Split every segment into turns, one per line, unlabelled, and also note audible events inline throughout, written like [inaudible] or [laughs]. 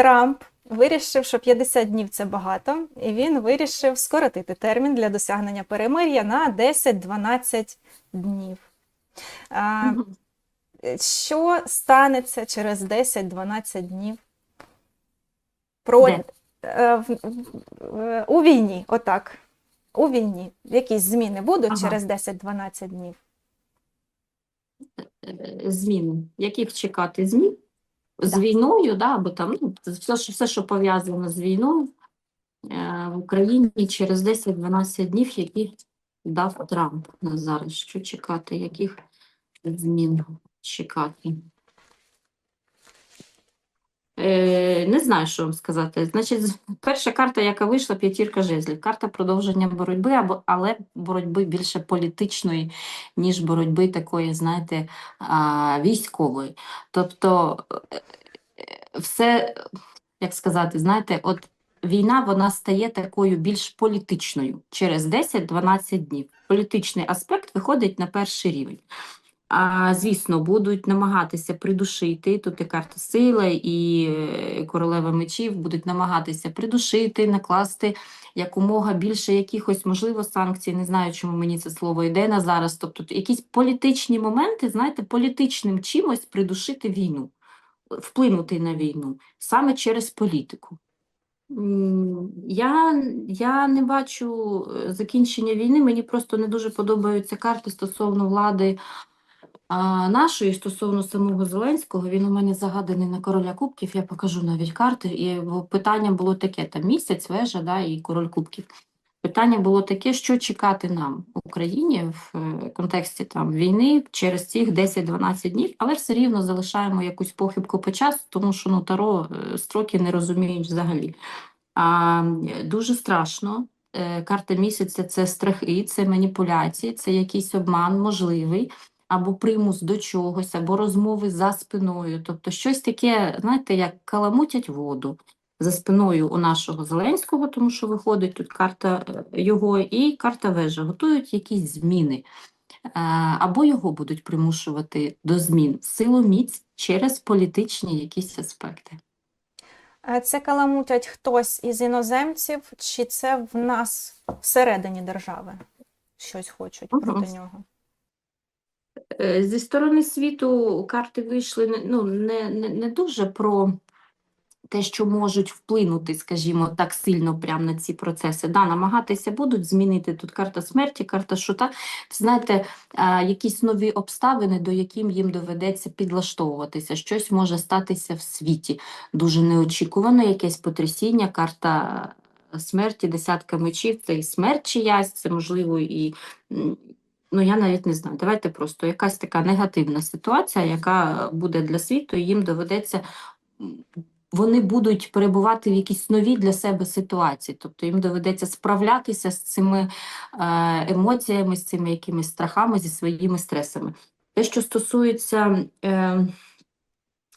Трамп вирішив, що 50 днів це багато, і він вирішив скоротити термін для досягнення перемир'я на 10-12 днів. А, що станеться через 10-12 днів? Про,
Де?
е, у війні, отак. У війні. Якісь зміни будуть
Ага.
через 10-12 днів?
Е, Зміни. Яких чекати змін? З
Да.
війною, да, або там ну, все, що- все, що пов'язано з війною е, в Україні через 10-12 днів, які дав Трамп на зараз. Що чекати? Яких змін чекати? Е, не знаю, що вам сказати. Значить, перша карта, яка вийшла, п'ятірка жезлів. Карта продовження боротьби, або, але боротьби більше політичної, ніж боротьби такої, знаєте, військової. Тобто, е, е, все, як сказати, знаєте, от війна вона стає такою більш політичною через 10-12 днів. Політичний аспект виходить на перший рівень. А, звісно, будуть намагатися придушити, тут і карта сила, і е, королева мечів будуть намагатися придушити, накласти якомога більше якихось, можливо, санкцій. Не знаю, чому мені це слово йде на зараз. Тобто якісь політичні моменти, знаєте, політичним чимось придушити війну, вплинути на війну саме через політику. Я, я не бачу е, закінчення війни. Мені просто не дуже подобаються карти стосовно влади нашої, стосовно самого Зеленського. Він у мене загаданий на короля кубків. Я покажу навіть карти. І питання було таке: там місяць, вежа, да, і король кубків. Питання було таке, що чекати нам Україні в е, контексті там війни через цих 10-12 днів, але все рівно залишаємо якусь похибку по часу, тому що ну таро е, строки не розуміють взагалі. А, дуже страшно. Е, Карта місяця це страхи, це маніпуляції, це якийсь обман можливий, або примус до чогось, або розмови за спиною. Тобто щось таке, знаєте, як каламутять воду за спиною у нашого Зеленського, тому що виходить тут карта е, його і карта вежа. Готують якісь зміни, Е, або його будуть примушувати до змін силу міць через політичні якісь аспекти.
Е, Це каламутять хтось із іноземців, чи це в нас всередині держави щось хочуть проти нього?
Е, Зі сторони світу карти вийшли ну, не, не, не дуже про те, що можуть вплинути, скажімо, так сильно прямо на ці процеси. Да, намагатися будуть змінити тут карта смерті, карта шута. Знаєте, якісь нові обставини, до яким їм доведеться підлаштовуватися. Щось може статися в світі. Дуже неочікувано, якесь потрясіння, карта смерті, десятка мечів, це і смерть чиясь, це можливо і. Ну, я навіть не знаю. Давайте просто якась така негативна ситуація, яка буде для світу, і їм доведеться вони будуть перебувати в якійсь новій для себе ситуації. Тобто їм доведеться справлятися з цими е, емоціями, з цими якимись страхами, зі своїми стресами. Те, що стосується е,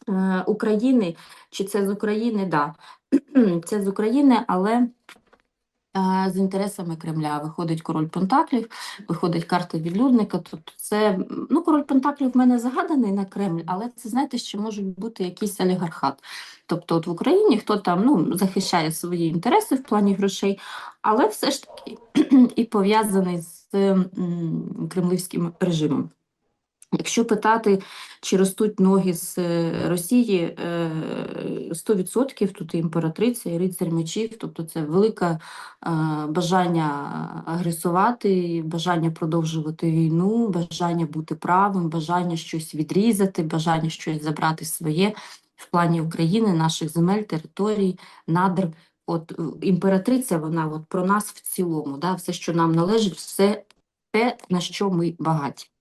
е, України, чи це з України, да. [clears throat] Це з України, але з інтересами Кремля. Виходить король Пентаклів, виходить карта відлюдника. Тобто це, ну, король Пентаклів в мене загаданий на Кремль, але це, знаєте, ще можуть бути якийсь олігархат. Тобто от в Україні хто там ну, захищає свої інтереси в плані грошей, але все ж таки [clears throat] і пов'язаний з кремлівським режимом. Якщо питати, чи ростуть ноги з е, Росії, е, 100% тут і імператриця, і рицарь мечів, тобто це велике е, бажання агресувати, бажання продовжувати війну, бажання бути правим, бажання щось відрізати, бажання щось забрати своє в плані України, наших земель, територій, надр. От е, імператриця, вона от про нас в цілому, да, все, що нам належить, все те, на що ми багаті.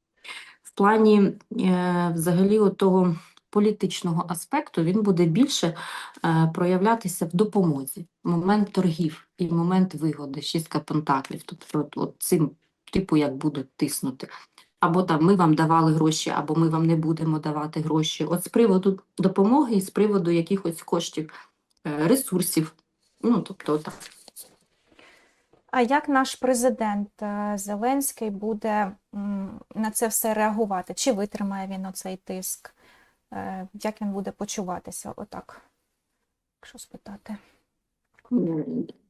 Плані е, взагалі того політичного аспекту він буде більше е, проявлятися в допомозі, момент торгів і момент вигоди, шістка пентаклів. Тобто от, от цим типу як будуть тиснути. Або там ми вам давали гроші, або ми вам не будемо давати гроші. От з приводу допомоги і з приводу якихось коштів, е, ресурсів. Ну, тобто так.
А як наш президент е, Зеленський буде на це все реагувати? Чи витримає він оцей тиск? Е, Як він буде почуватися? Отак. що спитати.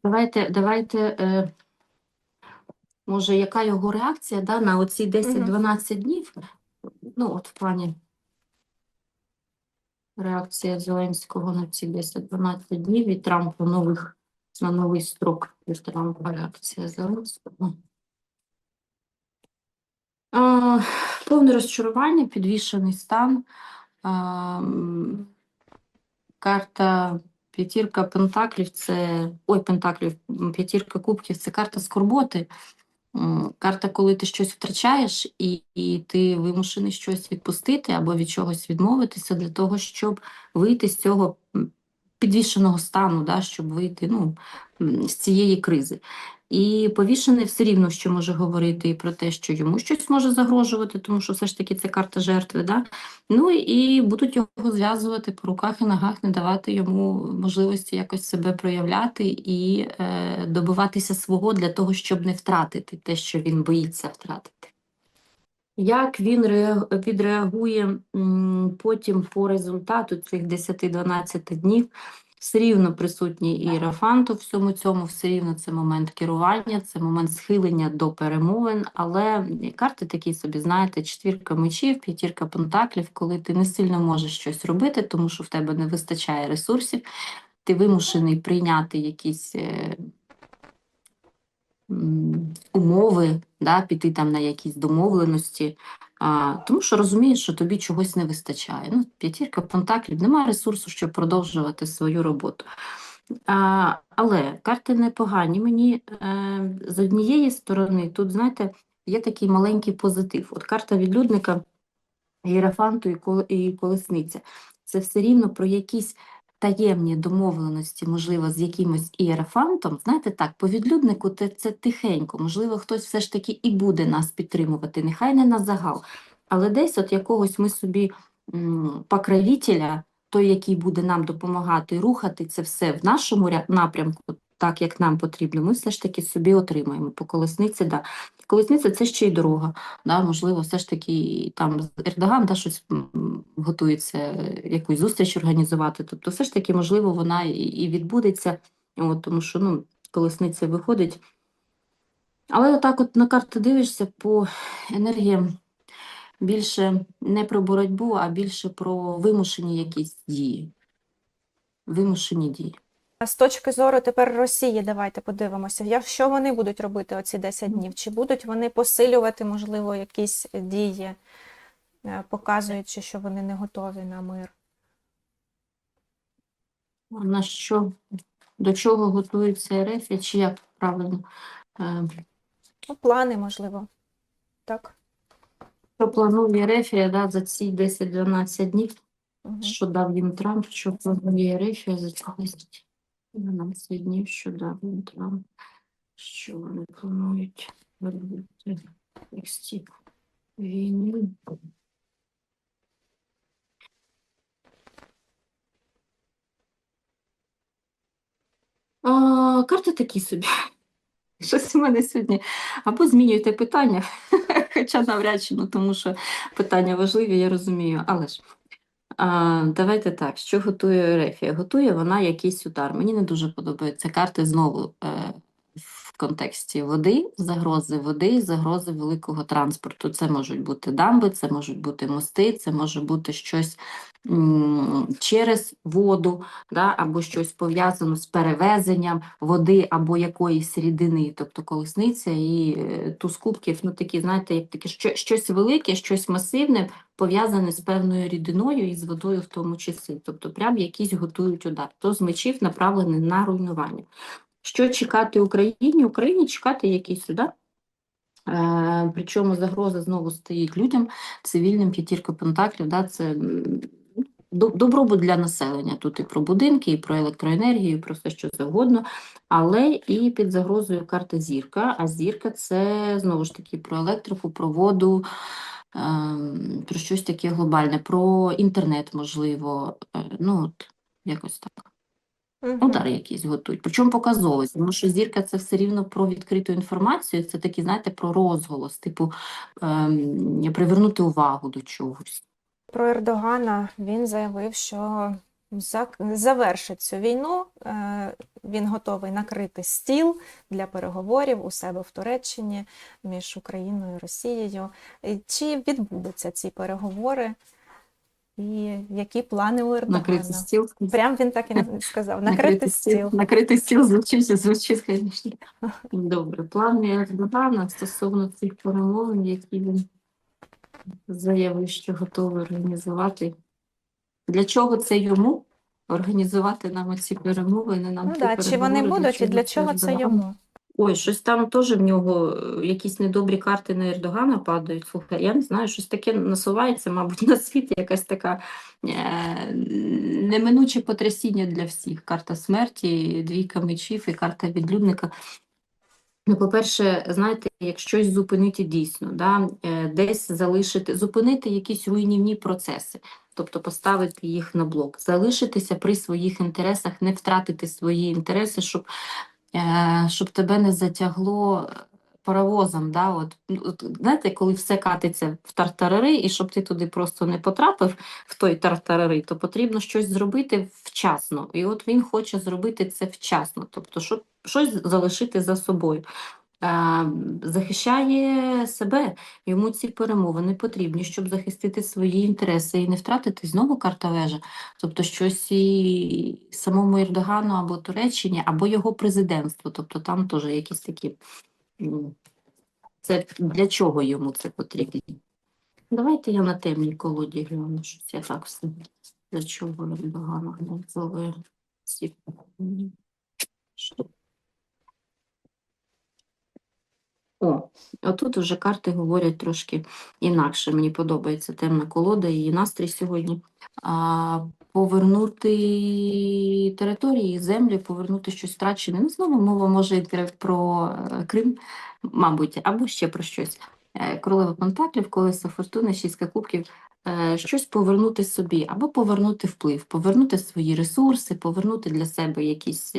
Давайте, давайте, е, може, яка його реакція да, на оці 10-12 днів? Ну, от в плані реакція Зеленського на ці 10-12 днів і Трампа нових, на новий строк від Трампа реакція Зеленського. А, повне розчарування, підвішений стан. Карта П'ятірка пентаклів це ой, пентаклів, п'ятірка кубків це карта скорботи. Карта, коли ти щось втрачаєш, і, і ти вимушений щось відпустити або від чогось відмовитися для того, щоб вийти з цього підвішеного стану, да, щоб вийти ну, з цієї кризи. І повішений все рівно, що може говорити і про те, що йому щось може загрожувати, тому що все ж таки це карта жертви. Да? Ну і будуть його зв'язувати по руках і ногах, не давати йому можливості якось себе проявляти і е, добиватися свого для того, щоб не втратити те, що він боїться втратити. Як він реаг- відреагує потім по результату цих 10-12 днів? Все рівно присутній ієрофант у всьому цьому, все рівно це момент керування, це момент схилення до перемовин, але карти такі собі, знаєте, четвірка мечів, п'ятірка пентаклів, коли ти не сильно можеш щось робити, тому що в тебе не вистачає ресурсів, ти вимушений прийняти якісь е, умови, да, піти там на якісь домовленості, а, тому що розумієш, що тобі чогось не вистачає. Ну, п'ятірка пентаклів, немає ресурсу, щоб продовжувати свою роботу. А, але карти непогані. Мені е, з однієї сторони, тут, знаєте, є такий маленький позитив. От карта відлюдника, Єрафанту і, кол, і колесниця. Це все рівно про якісь таємні домовленості, можливо, з якимось ієрофантом. Знаєте, так, по відлюднику це, це тихенько, можливо, хтось все ж таки і буде нас підтримувати, нехай не на загал. Але десь от якогось ми собі м, покровителя, той, який буде нам допомагати рухати це все в нашому напрямку, так як нам потрібно, ми все ж таки собі отримаємо. По колесниці, да. Колесниця це ще й дорога. Да, можливо, все ж таки там Ердоган да, щось готується, якусь зустріч організувати. Тобто, все ж таки, можливо, вона і, відбудеться, от, тому що ну, колесниця виходить. Але отак от на карти дивишся по енергіям більше не про боротьбу, а більше про вимушені якісь дії. Вимушені дії.
З точки зору тепер Росії, давайте подивимося, що вони будуть робити оці 10 днів? Чи будуть вони посилювати, можливо, якісь дії, е, показуючи, що вони не готові на мир?
На що, до чого готується РФ, чи як правильно? Е,
Ну, плани, можливо. Так?
Що планує Рефія да, за ці 10-12 днів,
Мгм.
що дав їм Трамп, що планує Рефія за ці 10-12 днів, що дав що вони планують робити в контексті війни. А, карти такі собі. Щось у мене сьогодні або змінюєте питання, [laughs] хоча навряд чи, ну, тому що питання важливі, я розумію. Але ж давайте так, що готує Рефія? Готує вона якийсь удар. Мені не дуже подобаються карти знову е, контексті води, загрози води, загрози великого транспорту. Це можуть бути дамби, це можуть бути мости, це може бути щось через воду, да, або щось пов'язано з перевезенням води або якоїсь рідини, тобто колесниця і е, туз кубків, ну такі, знаєте, як таке що, щось велике, щось масивне, пов'язане з певною рідиною і з водою в тому числі. Тобто прям якісь готують удар. То з мечів направлений на руйнування. Що чекати Україні? Україні чекати якийсь удар. Е, причому загроза знову стоїть людям, цивільним п'ятірка пентаклів, да, це добробут для населення. Тут і про будинки, і про електроенергію, і про все що завгодно. Але і під загрозою карта зірка. А зірка це знову ж таки про електрику, про воду, ем, про щось таке глобальне, про інтернет, можливо. Е, Ну, от, якось так. Удар якийсь готують. Причому показовий, тому що зірка це все рівно про відкриту інформацію. Це такі, знаєте, про розголос, типу ем, привернути увагу до чогось.
Про Ердогана він заявив, що завершить цю війну. Е, Він готовий накрити стіл для переговорів у себе в Туреччині між Україною і Росією. Чи відбудуться ці переговори? І які плани у Ердогана?
Накрити стіл.
Прям він так і сказав. Накрити стіл.
Накрити стіл звучить, звучить, звісно. Добре. Плани Ердогана стосовно цих перемовин, які він заявив, що готовий організувати. Для чого це йому? Організувати нам оці перемовини, нам
Ну
ці
да, чи вони будуть і для чого це йому?
Ой, щось там теж в нього е, якісь недобрі карти на Ердогана падають. Слухай, я не знаю, щось таке насувається, мабуть, [laughs] на світ, якась така е, неминуче потрясіння для всіх. Карта смерті, двійка мечів і карта відлюдника. Ну, по-перше, знаєте, як щось зупинити дійсно, да, е, десь залишити, зупинити якісь руйнівні процеси, тобто поставити їх на блок, залишитися при своїх інтересах, не втратити свої інтереси, щоб щоб тебе не затягло паровозом. Да? От, ну, от, знаєте, коли все катиться в тартарари, і щоб ти туди просто не потрапив в той тартарари, то потрібно щось зробити вчасно. І от він хоче зробити це вчасно, тобто, щоб щось залишити за собою. Е, захищає себе, йому ці перемовини потрібні, щоб захистити свої інтереси і не втратити знову карта вежа. Тобто щось і самому Ердогану або Туреччині, або його президентству. Тобто там теж якісь такі. Це для чого йому це потрібно? Давайте я на темній колоді гляну, щось я так все. Для чого Ердогану ці. м, що- О, отут вже карти говорять трошки інакше. Мені подобається темна колода, її настрій сьогодні. А, повернути території, землі, повернути щось втрачене. Ну, знову мова може йти про е, Крим, мабуть, або ще про щось. Е, Королева Пентаклів, колесо фортуни, шістка кубків. е, Щось повернути собі, або повернути вплив, повернути свої ресурси, повернути для себе якісь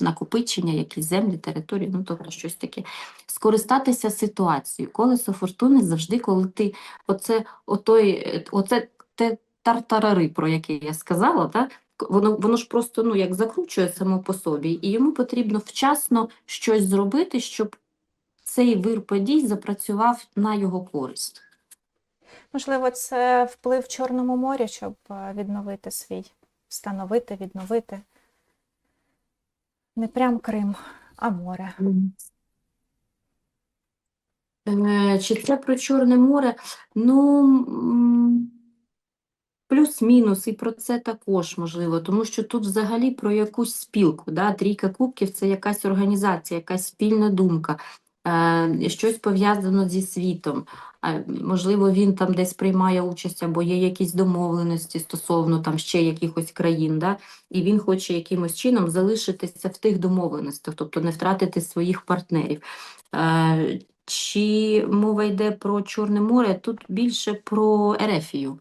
накопичення, якісь землі, території, ну тобто щось таке скористатися ситуацією. Колесо фортуни завжди, коли ти оце, отой, оце те тартарари, про яке я сказала, так? Воно, воно ж просто ну, як закручує само по собі, і йому потрібно вчасно щось зробити, щоб цей вир подій запрацював на його користь.
Можливо, це вплив в Чорному морі, щоб е, відновити свій, встановити, відновити. Не прям Крим, а море.
Е, Чи це про Чорне море? Ну, плюс-мінус, і про це також можливо, тому що тут взагалі про якусь спілку. Да? Трійка кубків – це якась організація, якась спільна думка, щось пов'язано зі світом. Е, Можливо, він там десь приймає участь, або є якісь домовленості стосовно там ще якихось країн, да? і він хоче якимось чином залишитися в тих домовленостях, тобто не втратити своїх партнерів. Е, Чи мова йде про Чорне море? Тут більше про Ерефію,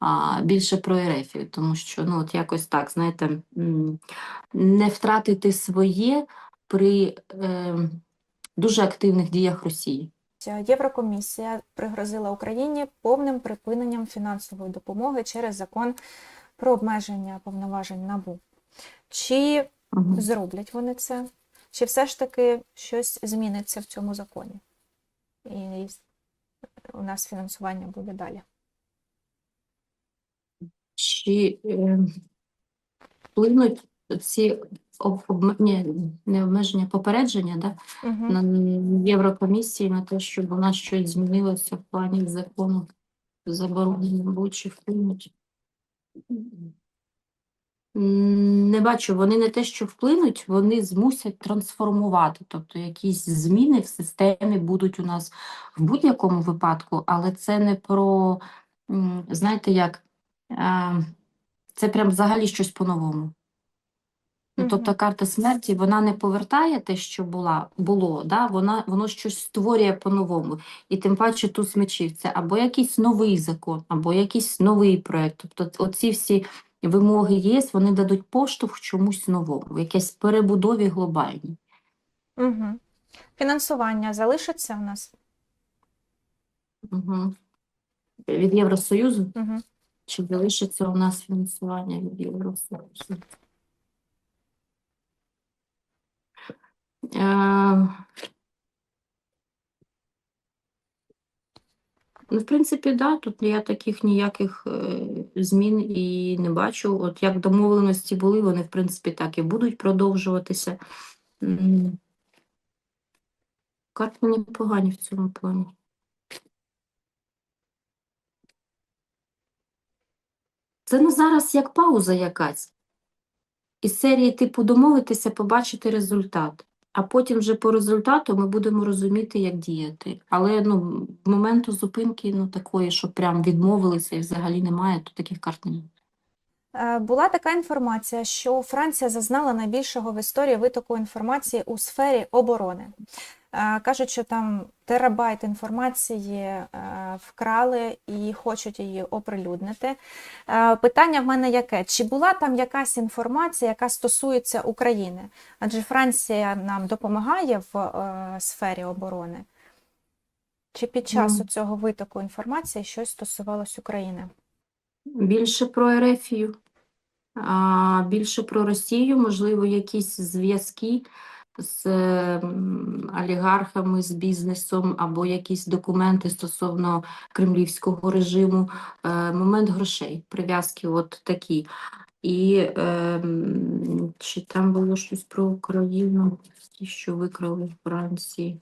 а, більше про Ерефію, тому що ну, от якось так, знаєте, не втратити своє при е, дуже активних діях Росії.
Єврокомісія пригрозила Україні повним припиненням фінансової допомоги через закон про обмеження повноважень НАБУ. Чи
Мгм.
зроблять вони це? Чи все ж таки щось зміниться в цьому законі? І у нас фінансування буде далі.
Чи е, вплинуть ці об, обме- ні, не обмеження, попередження да,
Угу.
на Єврокомісії на те, щоб у нас щось змінилося в плані закону заборонення або чи вплинуть? Не бачу, вони не те, що вплинуть, вони змусять трансформувати. Тобто якісь зміни в системі будуть у нас в будь-якому випадку, але це не про, знаєте, як, е, це прям взагалі щось по-новому. Ну, тобто карта смерті, вона не повертає те, що була, було, да? вона, воно щось створює по-новому. І тим паче туз мечів це або якийсь новий закон, або якийсь новий проєкт. Тобто оці всі вимоги ЄС, вони дадуть поштовх чомусь новому, в якійсь перебудові глобальній.
Угу. Фінансування залишиться у нас?
Угу. Від Євросоюзу
Угу.
Чи залишиться у нас фінансування від Євросоюзу? Ну, в принципі, да, тут я таких ніяких е, змін і не бачу. От як домовленості були, вони, в принципі, так і будуть продовжуватися. Карти непогані в цьому плані. Це ну зараз як пауза якась. Із серії типу домовитися, побачити результат. А потім вже по результату ми будемо розуміти, як діяти. Але ну, моменту зупинки ну, такої, що прям відмовилися і взагалі немає, то таких карт немає.
Е, Була така інформація, що Франція зазнала найбільшого в історії витоку інформації у сфері оборони. Е, Кажуть, що там терабайт інформації е, вкрали і хочуть її оприлюднити. Е, Питання в мене яке? Чи була там якась інформація, яка стосується України? Адже Франція нам допомагає в сфері оборони. Чи під час
Ну.
цього витоку інформації щось стосувалось України?
Більше про Ерефію, більше про Росію, можливо, якісь зв'язки з олігархами, з бізнесом, або якісь документи стосовно кремлівського режиму, Е, момент грошей, прив'язки от такі. І ем, чи там було щось про Україну, що викрали в Франції?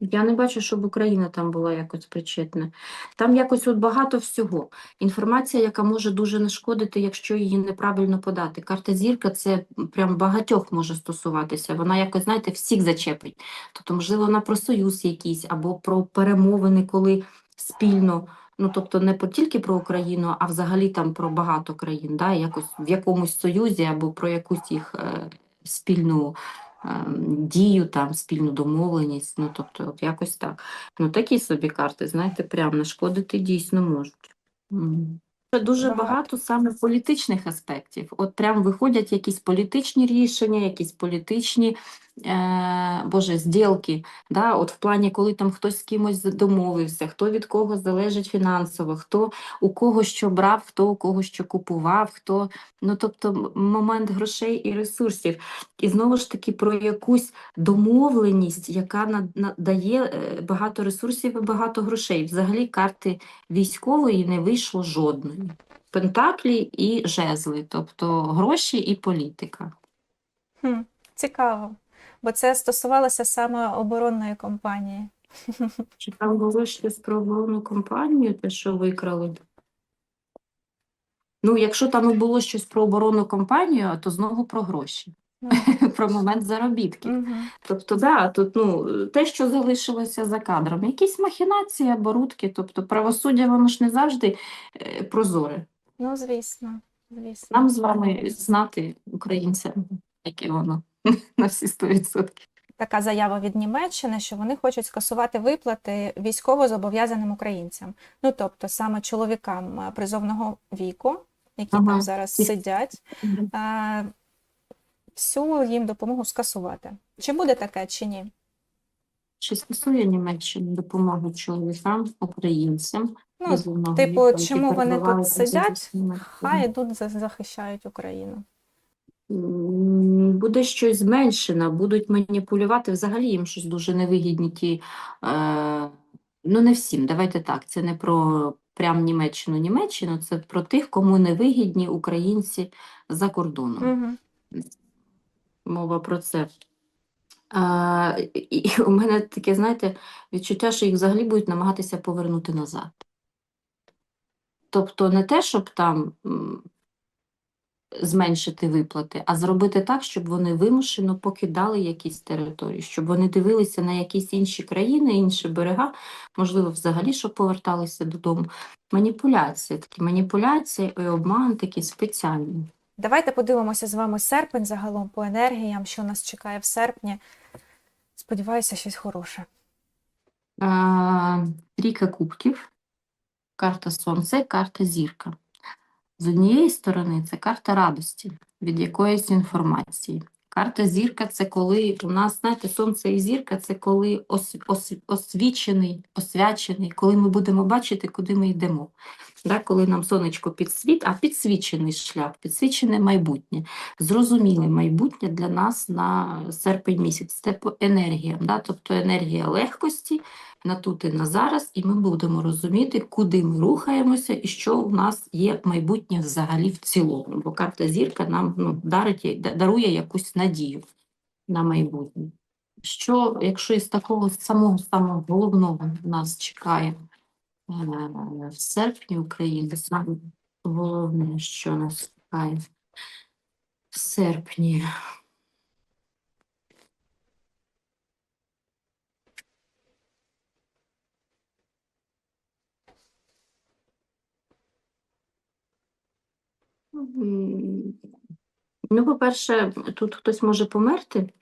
Я не бачу, щоб Україна там була якось причетна. Там якось от багато всього. Інформація, яка може дуже нашкодити, якщо її неправильно подати. Карта зірка це прям багатьох може стосуватися. Вона якось, знаєте, всіх зачепить. Тобто, можливо, вона про союз якийсь або про перемовини, коли спільно. Ну, тобто не тільки про Україну, а взагалі там про багато країн, да, якось в якомусь союзі або про якусь їх е, спільну дію, там, спільну домовленість. Ну, тобто, от якось так. Ну, такі собі карти, знаєте, прям нашкодити дійсно можуть. Дуже
Багато.
багато саме політичних аспектів. От прям виходять якісь політичні рішення, якісь політичні е, боже, зділки. Да? От в плані, коли там хтось з кимось домовився, хто від кого залежить фінансово, хто у кого що брав, хто у кого що купував, хто ну тобто момент грошей і ресурсів. І знову ж таки про якусь домовленість, яка надає е, багато ресурсів і багато грошей. Взагалі карти військової не вийшло жодної. Пентаклі і жезли, тобто гроші і політика.
Хм, цікаво, бо це стосувалося саме оборонної компанії. [laughs]
Чи там було щось про оборонну компанію, те, що викрали? Ну, якщо там і було щось про оборонну компанію, то знову про гроші, [laughs] про момент заробітків.
мгм.
Тобто, да, тут ну, те, що залишилося за кадром, якісь махінації, оборудки, тобто правосуддя, воно ж не завжди е, прозоре.
Ну, звісно, звісно.
Нам з вами знати, українцям, яке воно [laughs] на всі 100%.
Така заява від Німеччини, що вони хочуть скасувати виплати військовозобов'язаним українцям. Ну, тобто саме чоловікам е, призовного віку, які
Ага.
там зараз сидять, е, всю їм допомогу скасувати. Чи буде таке, чи ні?
Чи стосує Німеччини допомоги чоловікам, українцям?
Ну, типу,
віку,
чому вони тут сидять? Хай йдуть за- захищають Україну.
Буде щось зменшено, будуть маніпулювати. Взагалі їм щось дуже невигідні ті. Е, ну, не всім, давайте так. Це не про прям Німеччину, Німеччину, це про тих, кому невигідні українці за кордоном.
Угу.
Мова про це. А, і у мене таке, знаєте, відчуття, що їх взагалі будуть намагатися повернути назад. Тобто не те, щоб там зменшити виплати, а зробити так, щоб вони вимушено покидали якісь території, щоб вони дивилися на якісь інші країни, інші берега, можливо, взагалі, щоб поверталися додому. Маніпуляції, такі маніпуляції і обман такі спеціальні.
Давайте подивимося з вами серпень загалом по енергіям, що нас чекає в серпні. Сподіваюся, щось хороше.
А, Трійка кубків, карта сонце, карта зірка. З однієї сторони це карта радості від якоїсь інформації. Карта зірка це коли у нас, знаєте, сонце і зірка це коли ос, ос, освічений, освячений, коли ми будемо бачити, куди ми йдемо. Да, коли нам сонечко підсвіт, а підсвічений шлях, підсвічене майбутнє, зрозуміле майбутнє для нас на серпень місяць. Це по енергіям, да, тобто енергія легкості на тут і на зараз, і ми будемо розуміти, куди ми рухаємося і що у нас є майбутнє взагалі в цілому. Бо карта зірка нам ну, дарить, дарує якусь надію на майбутнє. Що, якщо із такого самого самого головного нас чекає в серпні України, саме головне, що нас чекає в серпні. Ну, по-перше, тут хтось може померти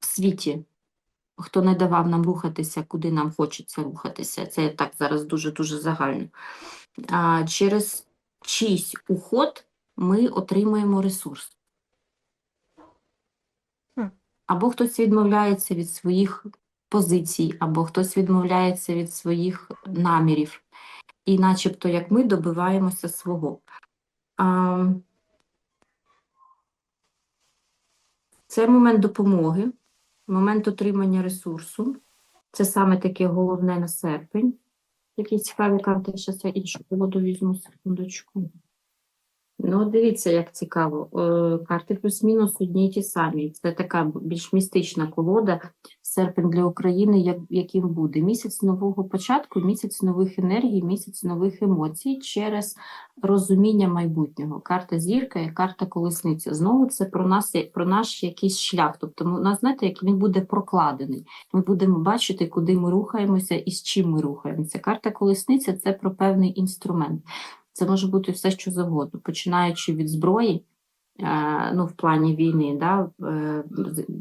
в світі, хто не давав нам рухатися, куди нам хочеться рухатися. Це я так зараз дуже-дуже загально. А через чийсь уход ми отримуємо ресурс. Або хтось відмовляється від своїх позицій, або хтось відмовляється від своїх намірів. І начебто, як ми добиваємося свого. А, Це момент допомоги, момент отримання ресурсу. Це саме таке головне на серпень. Який цікаві карти, зараз я іншу колоду візьму, секундочку. Ну, дивіться, як цікаво. Е, Карти плюс-мінус одні й ті самі. Це така більш містична колода. Серпень для України, як, яким буде. Місяць нового початку, місяць нових енергій, місяць нових емоцій через розуміння майбутнього. Карта зірка і карта колесниця. Знову це про нас, про наш якийсь шлях. Тобто, у нас, знаєте, як він буде прокладений. Ми будемо бачити, куди ми рухаємося і з чим ми рухаємося. Карта колесниця це про певний інструмент. Це може бути все, що завгодно, починаючи від зброї, е, ну, в плані війни, да, е,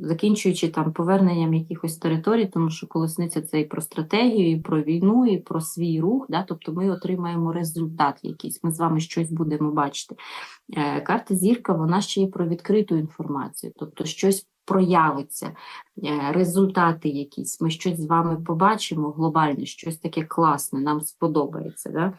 закінчуючи там поверненням якихось територій, тому що колесниця це і про стратегію, і про війну, і про свій рух, да, тобто ми отримаємо результат якийсь, ми з вами щось будемо бачити. Е, Карта зірка, вона ще є про відкриту інформацію, тобто щось проявиться, е, результати якісь, ми щось з вами побачимо глобальне, щось таке класне, нам сподобається. Да?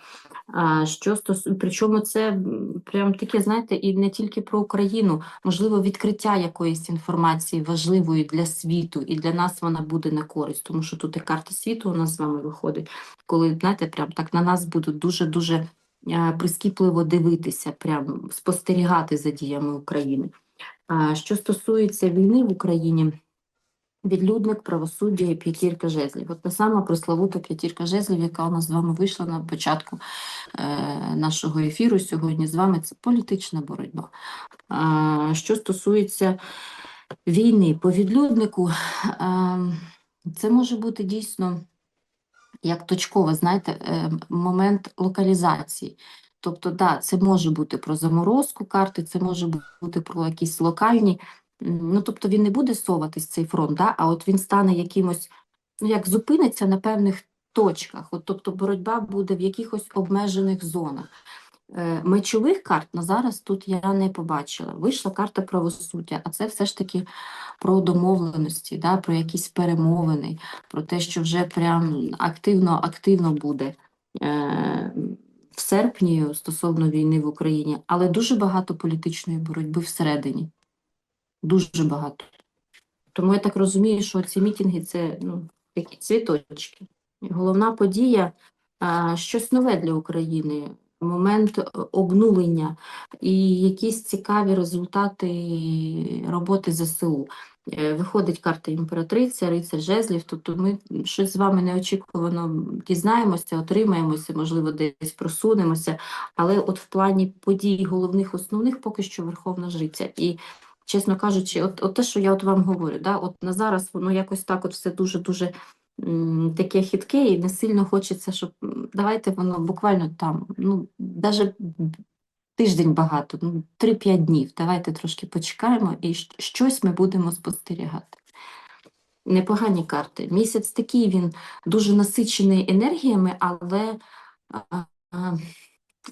А, що стосу... Причому це прям таке, знаєте, і не тільки про Україну, можливо, відкриття якоїсь інформації важливої для світу, і для нас вона буде на користь, тому що тут і карта світу у нас з вами виходить, коли, знаєте, прям так на нас будуть дуже-дуже е, прискіпливо дивитися, прям спостерігати за діями України. Що стосується війни в Україні, Відлюдник, правосуддя і п'ятірка жезлів. От та сама прославута п'ятірка жезлів, яка у нас з вами вийшла на початку е, нашого ефіру сьогодні з вами, це політична боротьба. Що стосується війни по відлюднику, е, це може бути дійсно як точково, знаєте, е, момент локалізації. Тобто, да, це може бути про заморозку карти, це може бути про якісь локальні. Ну, тобто він не буде соватись цей фронт, да, а от він стане якимось, ну як зупиниться на певних точках. От, тобто боротьба буде в якихось обмежених зонах. Е, Мечових карт на зараз тут я не побачила. Вийшла карта правосуддя, а це все ж таки про домовленості, да, про якісь перемовини, про те, що вже прям активно, активно буде е, в серпні стосовно війни в Україні, але дуже багато політичної боротьби всередині. Дуже багато. Тому я так розумію, що ці мітинги це ну, такі цвіточки. Головна подія а, щось нове для України, момент обнулення і якісь цікаві результати роботи ЗСУ. Е, Виходить карта імператриця, рицар жезлів, тобто ми щось з вами неочікувано дізнаємося, отримаємося, можливо, десь просунемося, але от в плані подій головних, основних поки що Верховна Жриця. І чесно кажучи, от, от те, що я от вам говорю, да, от на зараз воно якось так от все дуже-дуже таке хитке, і не сильно хочеться, щоб давайте воно буквально там, ну, навіть тиждень багато, ну, 3-5 днів. Давайте трошки почекаємо і щось ми будемо спостерігати. Непогані карти. Місяць такий він дуже насичений енергіями, але а, а,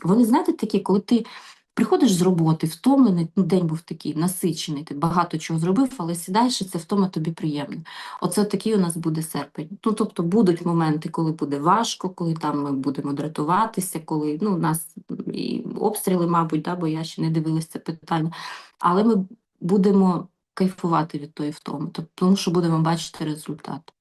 вони, знаєте, такі, коли ти Приходиш з роботи, втомлений, ну, день був такий насичений, ти багато чого зробив, але сідаєш, і це втома тобі приємно. Оце такий у нас буде серпень. Ну, тобто будуть моменти, коли буде важко, коли там ми будемо дратуватися, коли ну, у нас і обстріли, мабуть, да, бо я ще не дивилася це питання. Але ми будемо кайфувати від тої втоми, тобто, тому що будемо бачити результат.